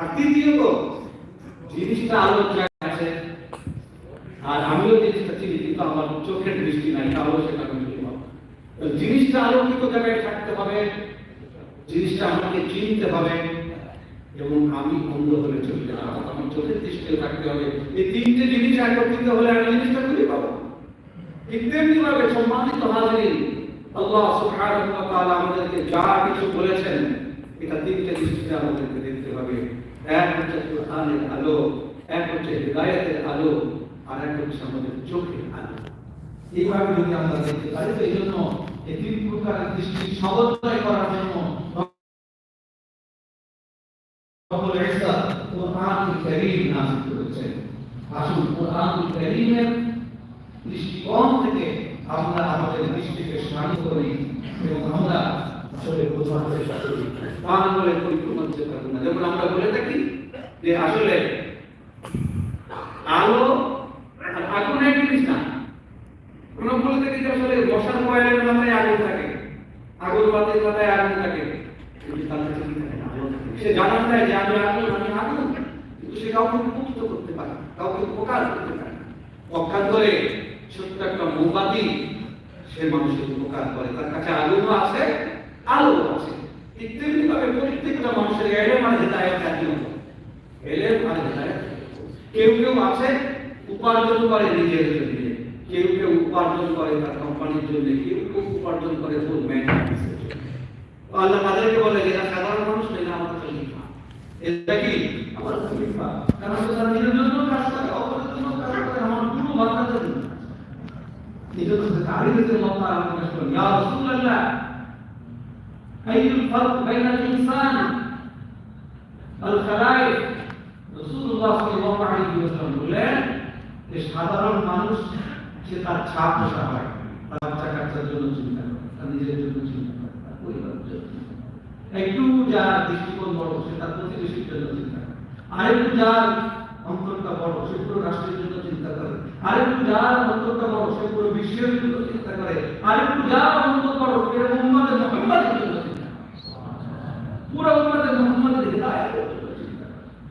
আর তৃতীয়ত, জিনিসটা আলোচনায় আছে, আর আমিও জিনিসটা চিনি, কিন্তু আমার চোখের দৃষ্টি নাই, তাহলে সেটা আমি জিনিসটা আলোকিত জায়গায় থাকতে হবে, জিনিসটা আমাকে চিনতে হবে, এবং আমি অন্ধ হলে চলবে না আমার চোখের দৃষ্টিও থাকতে হবে। এই তিনটে জিনিস একত্রিত হলে আমি জিনিসটা খুঁজে পাবো। তেমনি ভাবে সম্মানিত হাজির আল্লাহ সুবহানাহু আমাদেরকে যা কিছু বলেছেন এটা তিনটে দৃষ্টিতে আমাদেরকে দেখতে হবে। এক হচ্ছে কোরআনের আলো, এক হচ্ছে হৃদায়তের আলো, আর এক হচ্ছে আমাদের চোখের আলো। এইভাবে যদি আমরা দেখতে পারি, তো এই জন্য এই তিন প্রকারের দৃষ্টি সমন্বয় করার জন্য আসুন কোরআনুল কারীমের থেকে আমরা আমাদের দৃষ্টিকে শান্ত করি করি যেমন আমরা বলে থাকি যে আসলে আলো আর আগুন এক জিনিস না কোন বলে থাকি যে আসলে মশার কয়েলের মাথায় আগুন থাকে আগুন বাতির মাথায় আগুন থাকে। সে জানান দেয় যে আমি আগুন আমি আগুন কিন্তু সে কাউকে মুক্ত করতে পারে কাউকে উপকার করতে পারে না। পক্ষান্তরে ছোট্ট একটা মোমবাতি সে মানুষের উপকার করে তার কাছে আগুনও আছে আলো আছে ঠিক তেমনি ভাবে প্রত্যেকটা মানুষের এলেম আর হেদায়ত একই মতো এলেম আর হেদায়ত কেউ কেউ আছে উপার্জন করে নিজের জন্য কেউ কেউ উপার্জন করে তার কোম্পানির জন্য কেউ কেউ উপার্জন করে ফুল ম্যানেজমেন্টের জন্য তো আল্লাহ তাদেরকে বলে যে এরা সাধারণ মানুষ না, এরা আমাদের খলিফা। এটা কি? আমার খলিফা। কারণ তারা নিজের জন্য কাজ করে অপরের জন্য কাজ করে আমার পুরো বান্দাদের জন্য কাজ করে। এই জন্য তারিখের মত আমাকে কাজ করে। ইয়া রাসূলুল্লাহ আইয়ুল ফারক বাইনাল ইনসান আল খালাইক সাধারণ মানুষ, সে তার ছাপ পোষা হয়। তার বাচ্চা কাচ্চার জন্য চিন্তা করে, তার নিজের জন্য চিন্তা করে, তার একটু যার দৃষ্টিকোণ বড়, সে তার প্রতিবেশীর জন্য চিন্তা করে। আরেকটু যার অন্তরটা বড়, সে পুরো রাষ্ট্রের জন্য চিন্তা করে। আরেকটু যার অন্তরটা বড়, সে পুরো বিশ্বের জন্য চিন্তা করে। আরেকটু যার অন্তর বড় সে উম্মতের মুহাম্মাদের জন্য চিন্তা করে পুরো উম্মতের মুহাম্মাদের হিদায়াতের জন্য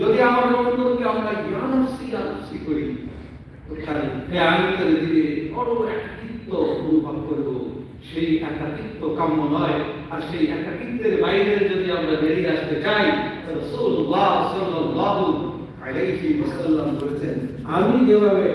যদি আমার অন্তরকে আমরা জ্ঞানসি আনসি করি তাহলে কেয়ামতের দিনে বড় একাকিত্ব অনুভব করব। সেই একাকিত্ব কাম্য নয়, আর সেই একাকিত্বের বাইরে যদি আমরা বেরিয়ে আসতে চাই রাসূলুল্লাহ সাল্লাল্লাহু আলাইহি ওয়াসাল্লাম বলেছেন, আমি যেভাবে